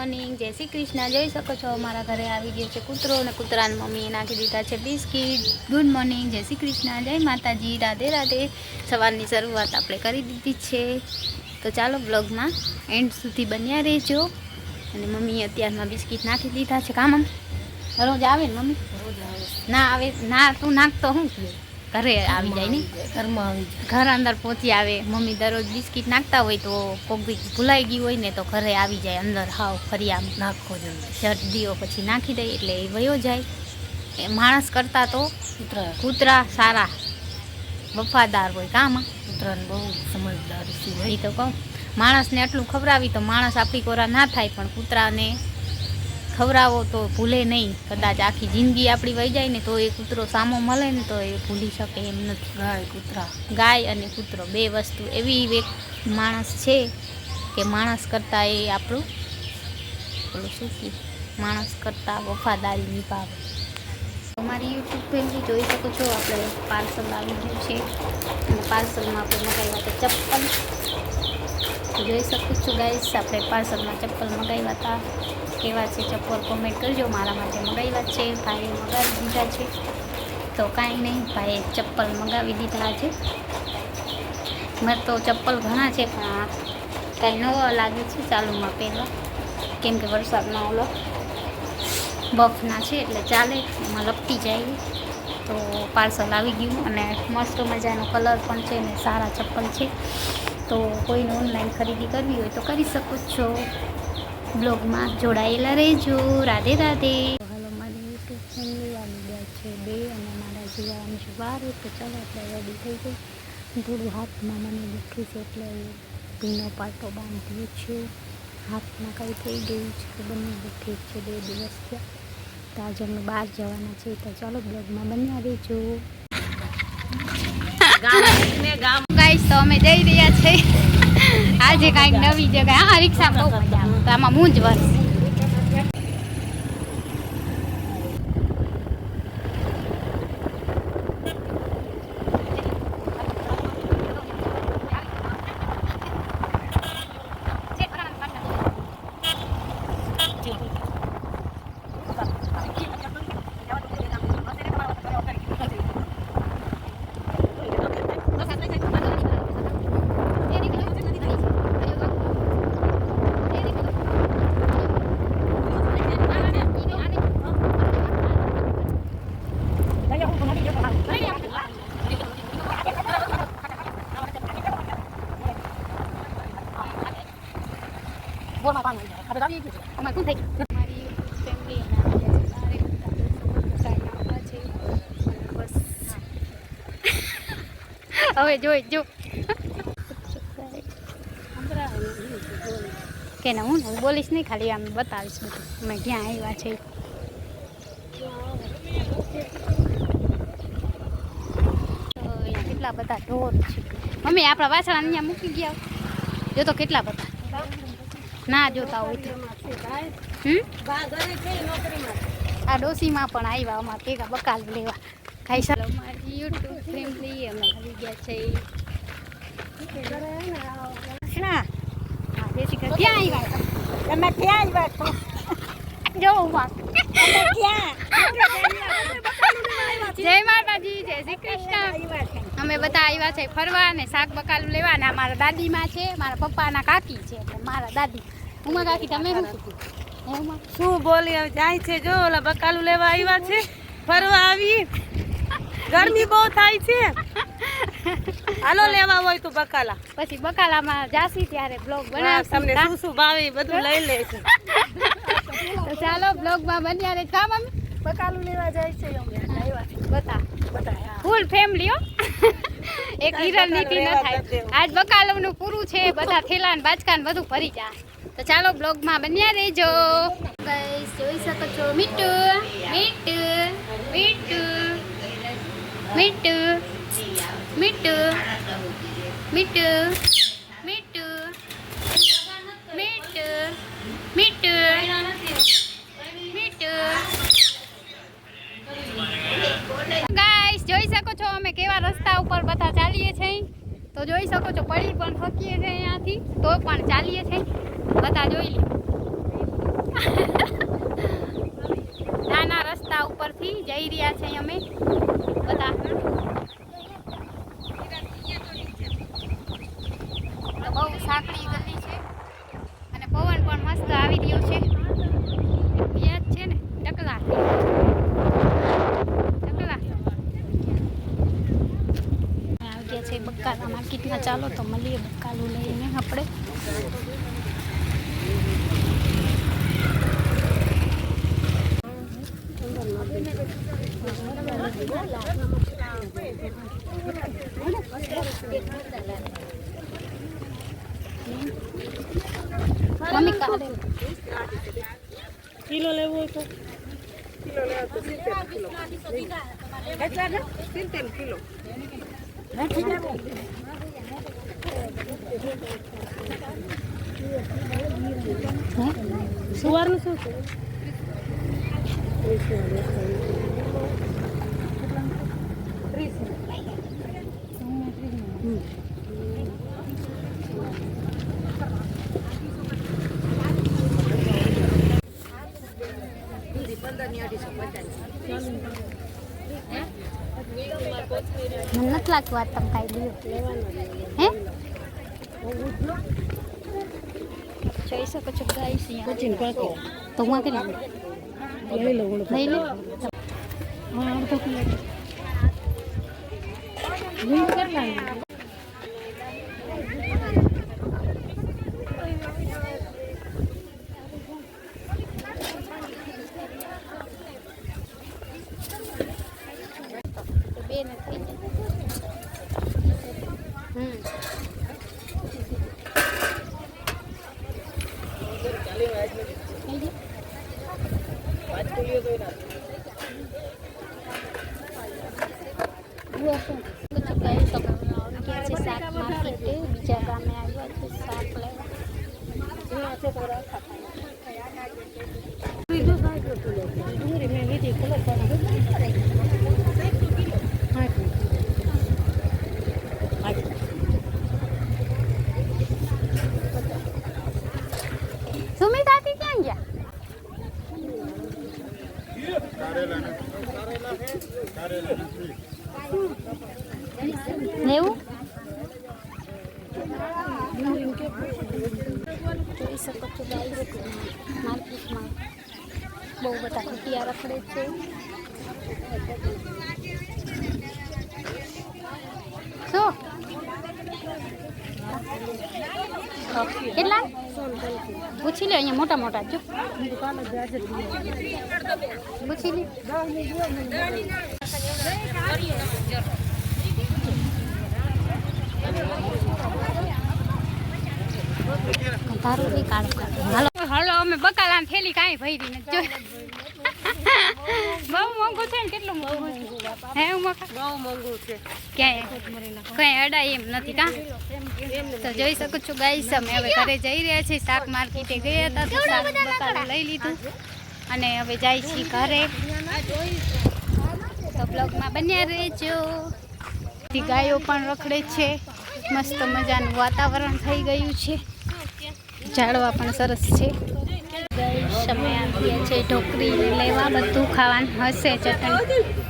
Morning, જય શ્રી કૃષ્ણ. જોઈ શકો છો, અમારા ઘરે આવી ગયો છે કૂતરો અને કૂતરાની મમ્મીએ નાખી દીધા છે બિસ્કીટ. ગુડ મોર્નિંગ, જય શ્રી કૃષ્ણ. જય માતાજી. રાધે રાધે. સવારની શરૂઆત આપણે કરી દીધી છે. તો ચાલો બ્લોગમાં એન્ડ સુધી બન્યા રહેજો. અને મમ્મીએ અત્યારમાં બિસ્કીટ નાખી દીધા છે. કામ રોજ આવે ને મમ્મી? ના આવે. ના, તું નાખતો હું? ઘરે આવી જાય ને? ઘરમાં આવી જાય. ઘર અંદર પહોંચી આવે મમ્મી દરરોજ બિસ્કિટ નાખતા હોય તો કોઈક ભૂલાઈ ગયું હોય ને તો ઘરે આવી જાય અંદર હાવ ફરી આમ નાખો જોઈએ શરદીઓ પછી નાખી દે એટલે એ વયો જાય. એ માણસ કરતાં તો કૂતરા. કૂતરા સારા વફાદાર હોય કામ કૂતરાને બહુ સમજદાર છે એ તો કહું માણસને આટલું ખવડાવી તો માણસ આપણી કોરા ના થાય પણ કૂતરાને ખવડાવો તો ભૂલે નહીં. કદાચ આખી જિંદગી આપણી વહી જાય ને તો એ કૂતરો સામો મળે ને તો એ ભૂલી શકે એમ નથી. ગાય કૂતરા. ગાય અને કૂતરો બે વસ્તુ એવી એક માણસ છે કે માણસ કરતાં એ આપણું પેલું શું કહે માણસ કરતાં વફાદારી નિભાવે. અમારી યુટ્યુબ ફેમિલી જોઈ શકો છો. આપણે પાર્સલ આવી ગયું છે. અને પાર્સલમાં આપણે મગાવ્યા હતા ચપ્પલ. જોઈ શકું છું ગાઈસ આપણે પાર્સલમાં ચપ્પલ મગાવ્યા હતા. કેવા છે ચપ્પલ કોમેન્ટ કરજો. મારા માટે મગાવ્યા છે. ભાઈએ મગાવી દીધા છે. તો કાંઈ નહીં, ભાઈએ ચપ્પલ મગાવી દીધા છે. મારે તો ચપ્પલ ઘણા છે, પણ કાંઈ નવો લાગે છે ચાલુમાં પહેલાં કેમ કે વરસાદમાં ઓલો. બફના છે એટલે ચાલે, એમાં લપટી જાય. તો પાર્સલ આવી ગયું અને મસ્ત મજાનો કલર પણ છે ને સારા ચપ્પલ છે. તો કોઈને ઓનલાઈન ખરીદી કરવી હોય તો કરી શકો છો. બ્લોગમાં જોડાયેલા રહેજો. રાધે રાધે. હાલો મારી યુટ્યુબ ફેમિલી આવી ગયા છે બે અને મારા જીવાનું છે બાર. તો ચાલો આપણે રેડી થઈ ગઈ. થોડું હાથમાં મને દુઃખી છે એટલે ભીનો પાટો બાંધ્યો છે. હાથમાં કંઈ થઈ ગયું છે કે બંને દુઃખી છે બે દિવસ થયા. તો આજે અમે બહાર જવાના છે તો ચાલો બ્લોગમાં બન્યા રહેજો. ગાઈસ તો અમે જઈ રહ્યા છીએ. આજે કાંઈક નવી જગ્યાએ હા રિક્ષા બહુ મજા આવે. તો આમાં મૂંઝ વર્ષ અમારે શું થઈ ગયું હવે જોઈ, જો. કે ના, હું બોલીશ નહીં, ખાલી આમ બતાવીશ બધું. અમે ક્યાં આવ્યા છે? તો કેટલા બધા ઢોર છે. મમ્મી, આપણા વાસણ અહીંયા મૂકી ગયા. જો તો કેટલા બધા. ના જોતા હોય તો. આ ડોસીમાં પણ આવ્યા અમારે ભેગા બકાલ લેવા. ખાઈ શકો અમારી યુટ્યુબ ફેમિલી અમે આવી ગયા છે. જય માતાજી જય શ્રી કૃષ્ણ. અમે બધા આવ્યા છે ફરવા ને શાક બકાલું લેવા ને મારા દાદીમાં છે મારા પપ્પાના કાકી છે મારા દાદી. ઉમા કાકી તમે શું શું બોલી હવે? જાય છે જો ઓલા બકાલું લેવા આવ્યા છે. ફરવા આવી. ગરમી બહુ થાય છે. હાલો લેવા હોય તો બકાલા. પછી બકાલામાં જાસી ત્યારે બ્લોગ તમને શું શું ભાવે એ બધું લઈ લે છે તો ચાલો બ્લોગમાં બન્યા રે કા મમ્મી બકાલું લેવા જાય છે બતા. બતા ફૂલ ફેમિલી હો. એક હિરલ નીતિ ન થાય. આજ બકાલોનું પૂરું છે બધા થેલા ને બાચકા ને બધું ભરી જાય તો ચાલો બ્લોગમાં બન્યા રહેજો. ગાઈસ, જોઈ શકો છો મીઠુ મીઠુ મીઠુ મીઠુ મીઠુ મીઠુ મીઠુ મીઠુ મીઠુ મીઠુ ગાઈસ, જોઈ શકો છો અમે કેવા રસ્તા ઉપર બધા ચાલીએ છીએ. તો જોઈ શકો છો પડી પણ થકીએ છીએ અહીંયાથી, તો પણ ચાલીએ છીએ. બધા જોઈ લે. નાના રસ્તા ઉપરથી જઈ રહ્યા છે અમે. બધા બહુ સાંકડી ગલી છે. અને પવન પણ મસ્ત આવી રહ્યો છે. યાદ છે ને? ટકલા છે બકાલા માર્કેટમાં. ચાલો તો મળીએ બકાલું લઈને આપણે. કિલો લેવો હોય તો કિલો લેવો તો સિત્તેર કિલો કેટલા ને સિત્તેર કિલો સુવારનું શું છે મને નથી લાગતું આ તમે કાંઈ લ્યો. હે? જોઈ શકો છો ગાઈસ અહીંયા. તો હું કરી લઈ લઉં લઈ લે હા અડધો કિલો. લીંબ કેટલા તો બે ને થઈ જાય હમ થઈ ગયું? બધું કહી શકો આવી ગયા છે શાક માર્કેટે બીજા ગામે આવ્યા છે શાક લેવા ડુંગળી મેં લીધી કિલો પણ સુમિતાથી ક્યાં ગયા લેવું જોઈ શકો છો ગાઈસ માર્કેટમાં બહુ બધા કુટિયા રખડે છે. શું? કેટલા? પૂછી લે અહીંયા મોટા મોટા, જો. પૂછી લે. તારું બી કાઢો. હાલો અમે બકાલા થેલી કાંઈ ભરી નથી બહુ મોંઘું છે ને કેટલું મોંઘું હે બહુ મોંઘું છે. ક્યાંય? કઈ અડાય એમ નથી કા? તો જોઈ શકું છું ગાઈસ અમે હવે ઘરે જઈ રહ્યા છીએ શાક માર્કેટે ગયા હતા તો શાક બકાલું લઈ લીધું. અને હવે જાય છીએ ઘરે. તો બ્લોગમાં બન્યા રહેજો. ગાયો પણ રખડે છે. મસ્ત મજાનું વાતાવરણ થઈ ગયું છે. ઝાડવા પણ સરસ છે. સમય આપીએ છીએ ઢોકરી લેવા બધું ખાવાનું હશે ચટણી.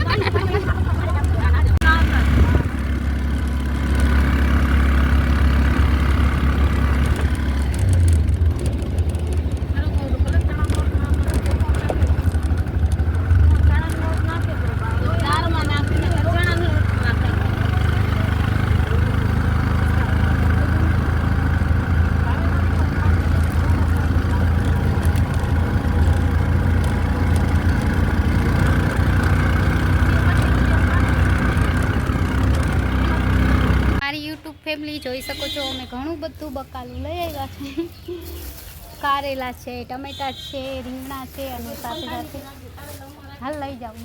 જોઈ શકો છો. અમે ઘણું બધું બકાલું લઈ આવ્યા છે. કારેલા છે, ટમેટા છે, રીંગણા છે અને સાથે સાથે હાલ લઈ જાઉં.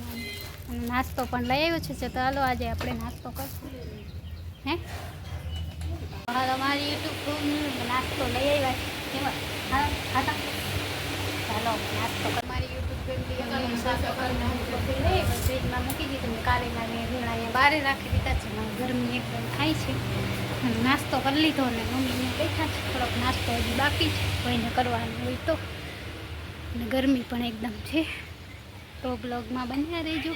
અને નાસ્તો પણ લઈ આવ્યો છે. તો ચાલો આજે આપણે નાસ્તો કરશું. હે? હાલ અમારી યુટ્યુબ નાસ્તો લઈ આવ્યા છે. હાલો નાસ્તો કર મારી યુટ્યુબ ફેમિલી અમે નાસ્તો કરીને. ફ્રીજમાં બહાર રાખી દીધા છે ગરમી એકદમ થાય છે નાસ્તો કરી લીધો ને મમ્મીને બેઠા છે થોડોક નાસ્તો હજી બાકી છે કોઈને કરવાનું હોય તો અને ગરમી પણ એકદમ છે તો બ્લોગમાં બન્યા રહેજો